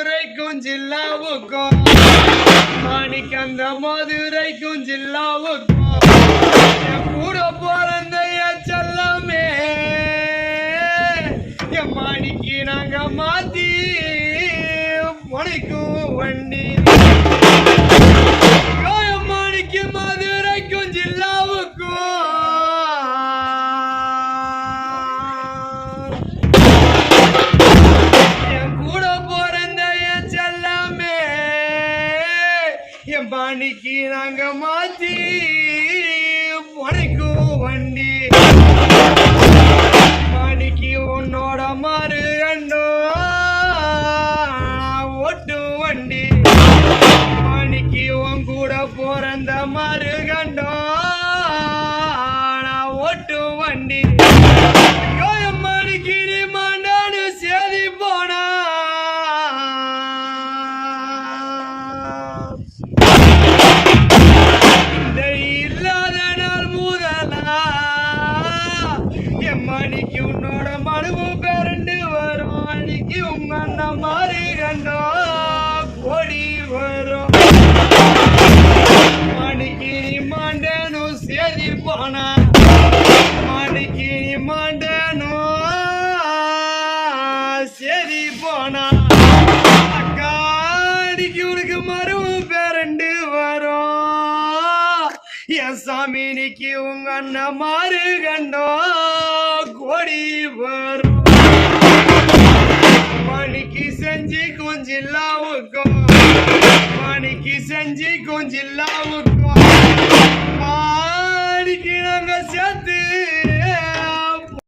மதுரைக்கும் ஜில்லாவுக்கும் மாணிக்கந்த மதுரைக்கும் ஜில்லாவுக்கும் என் கூட பிறந்த செல்லமே. என் மாணிக்கு நாங்க மாத்தி பாணிக்கு நாங்க மாத்தி உனக்கும் வண்டி. பாணிக்கு உன்னோட மாறு கண்டோ. ஓட்டு வண்டி. பாணிக்கு உன் கூட பிறந்த மாறு கண்டோ. இல்லாத நாள் முதலா. என் மணிக்கு உன்னோட மனுவும் பேரண்டு வரும். அன்னைக்கு உங்க அண்ணன் மாறி கண்டோ கொடி வரும். மணிக்கு நீ மாண்டனும் சேதி மணிக்கு நீ சாமி நிக்கி உங்க அண்ணன் மாறு கண்டோ கொடி வரும். மணிக்கு செஞ்சு கொஞ்சில்லாவுக்கும் மணிக்கு செஞ்சு கொஞ்சில்லாவுக்கும்